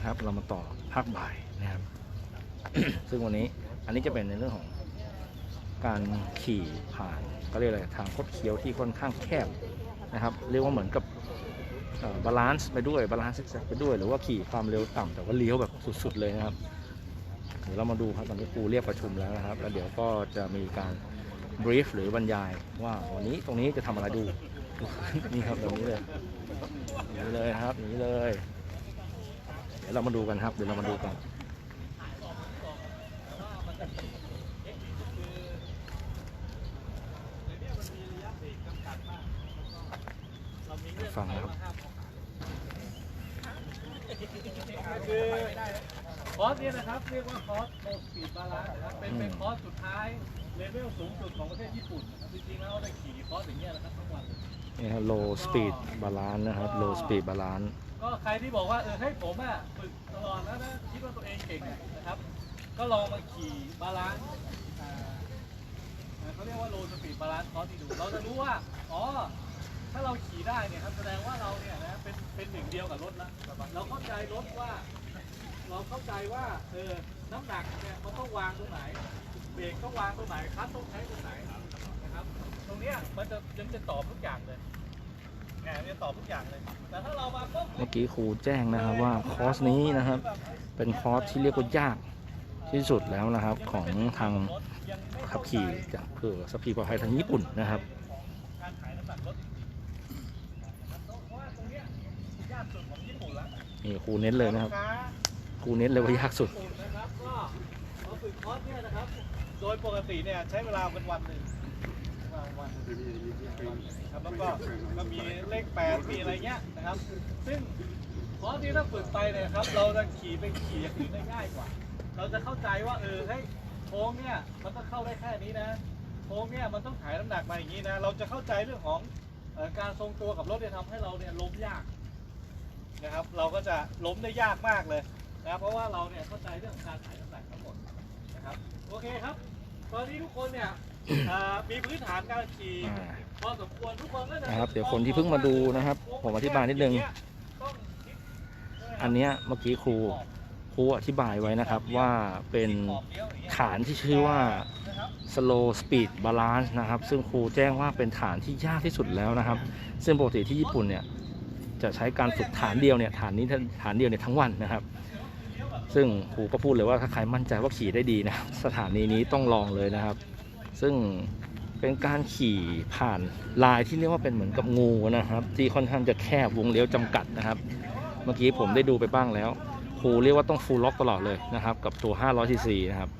นะครับ เรามาต่อภาคบ่ายนะครับ ซึ่งวันนี้อันนี้จะเป็นในเรื่องของการขี่ผ่านก็เรียกอะไรทางคดเคี้ยวที่ค่อนข้างแคบนะครับ เรียกว่าเหมือนกับบาลานซ์ไปด้วยบาลานซ์ซิกไปด้วย หรือว่าขี่ความเร็วต่ำแต่ว่าเลี้ยวแบบสุด ๆ เลยนะครับเดี๋ยวเรามาดูครับตอนนี้ครูเรียกประชุมแล้วนะครับ แล้วเดี๋ยวก็จะมีการบรีฟหรือบรรยายว่าวันนี้ตรงนี้จะทำอะไรดู นี่ครับตรงนี้เลยนี้เลยนะครับนี้เลย ดี๋ยวเรามาดูกันครับ เดี๋ยวเรามาดูกัน ฟังนะครับคือคอร์สเนี่ยนะครับเรียกว่าคอร์สโลสปีดบาลานซ์นะครับเป็นเป็นอืมคอร์สสุดท้ายเลเวลสูงสุดของประเทศญี่ปุ่นนะครับจริงๆแล้วเราได้ขี่คอร์สอย่างเงี้ยนะครับทั้งวันเลยนี่ครับ low speed balance นะครับ low speed balance ก็ใครที่บอกว่าเออให้ผมอะฝึกตลอดแล้วนะคิดว่าตัวเองเก่งนะครับ ก็ลองมาขี่บาลานซ์เขาเรียกว่าโลสปีดบาลานซ์คอร์สที่ดู เราจะรู้ว่า อ๋อ ถ้าเราขี่ได้เนี่ยครับแสดงว่าเราเนี่ยนะเป็นเป็นหนึ่งเดียวกับรถแล้วเราเข้าใจรถว่า เราเข้าใจว่าเออน้ำหนักเนี่ยมันต้องวางตรงไหน เบรกต้องวางตรงไหนคลัตช์ต้องใช้ตรงไหนนะครับ ตรงเนี้ยมันจะยังจะตอบทุกอย่างเลย แหมมันจะตอบทุกอย่างเลย แต่ถ้าเรามาปุ๊บเมื่อกี้ครูแจ้งนะครับว่าคอร์สนี้นะครับ เป็นคอร์สที่เรียกว่ายากที่สุดแล้วนะครับของทางขับขี่จากเพื่อสปีดปลอดภัยทางญี่ปุ่นนะครับการถ่ายน้ำหนักรถจริงๆนะครับเพราะว่าตรงเนี้ยยากสุดของญี่ปุ่นละนี่ครูเน้นเลยนะครับลูกค้าครูเน้นเลยว่ายากสุดญี่ปุ่นนะครับก็เราฝึกคอร์สเนี่ยนะครับ โดยปกติเนี่ยใช้เวลาเป็นวันหนึ่งวันวันหนึ่ง ครับแล้วก็ก็มีเลขแปดมีอะไรเงี้ยนะครับ ซึ่งคอร์สนี้ถ้าฝึกไปเนี่ยครับ เราจะขี่ไปขี่อย่างอื่นได้ง่ายกว่า เราจะเข้าใจว่าเออเฮ้ยโค้งเนี่ยมันต้องเข้าได้แค่นี้นะโค้งเนี่ยมันต้องถ่ายน้ำหนักมาอย่างนี้นะ เราจะเข้าใจเรื่องของออการทรงตัวกับรถเนี่ยทำให้เราเนี่ยล้มยากนะครับ เราก็จะล้มได้ยากมากเลยนะเพราะว่าเราเนี่ยเข้าใจเรื่องการถ่ายน้ำหนักทั้งหมดนะครับโอเคครับ ตอนนี้ทุกคนเนี่ย อ่อมีพื้นฐานการขี่อ่า พอสมควรทุกคนก็จะนะครับเดี๋ยวคนที่เพิ่งมาดูนะครับ ผมอธิบายนิดนึง ต้องคิดอันเนี้ยเมื่อกี้ครูครูอธิบายไว้นะครับว่าเป็นฐานที่ชื่อว่า slow speed balance นะครับ ซึ่งครูแจ้งว่าเป็นฐานที่ยากที่สุดแล้วนะครับ ซึ่งปกติที่ญี่ปุ่นเนี่ยจะใช้การฝึกฐานเดียวเนี่ยฐานนี้ฐานเดียวเนี่ยทั้งวันนะครับ ซึ่งครูก็พูดเลยว่าถ้าใครมั่นใจว่าขี่ได้ดีนะครับสถานีนี้ต้องลองเลยนะครับ ซึ่งเป็นการขี่ผ่านลายที่เรียกว่าเป็นเหมือนกับงูนะครับ ที่ค่อนข้างจะแคบวงเลี้ยวจำกัดนะครับ เมื่อกี้ผมได้ดูไปบ้างแล้วครูเรียกว่าต้องฟูลล็อกตลอดเลยนะครับ กับตัว 500 cc นะครับ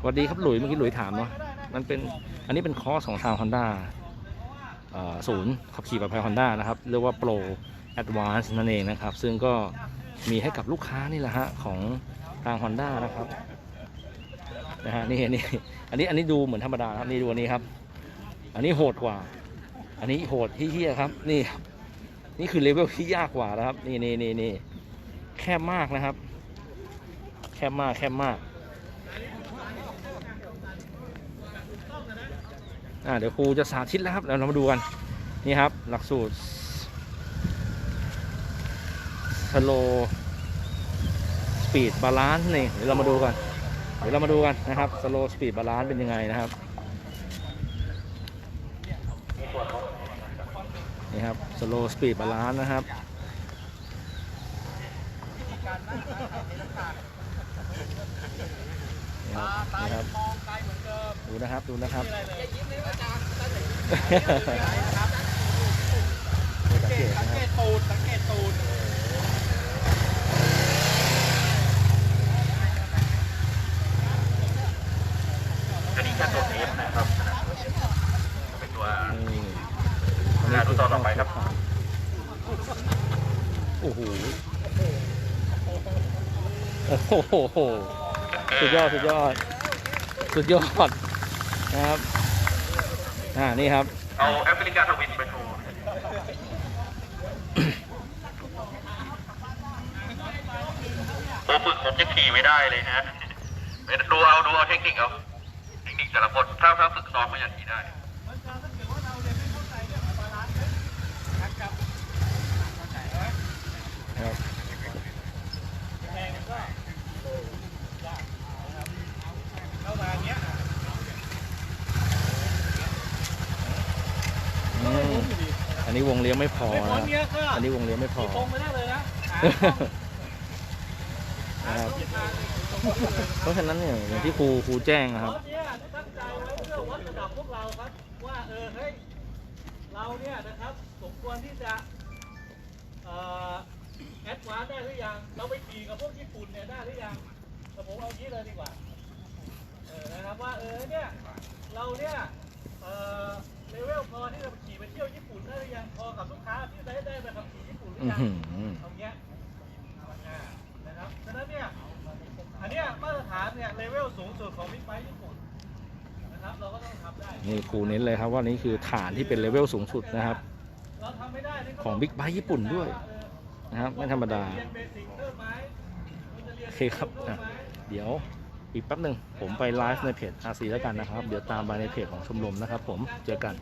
สวัสดีครับหลุยเมื่อกี้หลุยถามเนาะมันเป็นอันนี้เป็นคอร์สของทาง Honda เอ่อศูนย์ขับขี่ปลอดภัย Honda นะครับ เรียกว่า Pro Advance นั่นเองนะครับ ซึ่งก็มีให้กับลูกค้านี่แหละฮะของทาง Honda นะครับ นะฮะนี่นี่อันนี้อันนี้ดูเหมือนธรรมดาครับนี่ดูอันนี้ครับ อันนี้โหดกว่า อันนี้โหดที่เฮียครับนี่นี่คือเลเวลที่ยากกว่านะครับ นี่นี่นี่นี่แคบมากนะครับ แคบมากแคบมากอ่าเดี๋ยวครูจะสาธิตแล้วครับเดี๋ยวเรามาดูกันนี่ครับ หลักสูตร slow speed balance นี่เดี๋ยวเรามาดูกัน เดี๋ยวเรามาดูกันนะครับ slow speed balance เป็นยังไงนะครับนี่ครับ slow speed balance นะครับนี่ครับนี่ครับมองไกลเหมือนเดิมดูนะครับดูนะครับไม่อะไรเลยยิ้มเลยอาจารย์สังเกตสันะงคเกรับตตูดสังเกตตูด อันนี้ แค่ตัวเทปนะครับเป็นตัวนี่งานดูตอนต่อไปครับ โอ้โหโอ้โหสุดยอดสุดยอดสุดยอดนะครับอ่านี่ครับ เอาแอฟริกาทวินไปโชว์ตัวฝึกผมยังขี่ไม่ได้เลยฮะดูเอาดูเอาเทคนิคเอาเทคนิค แต่ละคนถ้าถ้าฝึกซ้องมาอย่างนี้ได้อันนี้วงเลี้ยงไม่พอนะอันนี้วงเลี้ยงไม่พอตรงไปได้เลยนะเพราะฉะนั้นเนี่ยอย่างที่ครูครูแจ้งนะครับ ตั้งใจไว้เพื่อวัดระดับพวกเราครับ ว่าเออเฮ้ยเราเนี่ยนะครับสมควรที่จะเอ่อแอดวานซ์ได้หรือยัง เราไปขี่กับพวกญี่ปุ่นเนี่ยได้หรือยังแต่ผมเอางี้เลยดีกว่าเออนะครับว่าเออเนี่ยเราเนี่ยเออเลเวลพอที่จะขี่ไปเที่ยวญี่ปุ่นได้หรือยังพอกับลูกค้าที่ได้ได้ไปขับขี่ญี่ปุ่นหรือยังเอาเงี้ยนะครับฉะนั้นเนี่ยอันเนี้ยมาตรฐานเนี่ยเลเวลสูงสุดของบิ๊กไบค์ญี่ปุ่น นะครับเราก็ต้องทำได้นี่ครูเน้นเลยครับว่านี่คือฐานที่เป็นเลเวลสูงสุดนะครับเราทำไม่ได้นี่ก็ของ Big Bike ญี่ปุ่นด้วยนะครับไม่ธรรมดาเรียนเบสิกเพิ่มไหมราจะรียนโอเคครับพิ่มอะไหมเดี๋ยวอีกแป๊บหนึ่งผมไปไลฟ์ในเพจ RC แล้วกันนะครับ เดี๋ยวตามไปในเพจของชมรมนะครับผมเจอกัน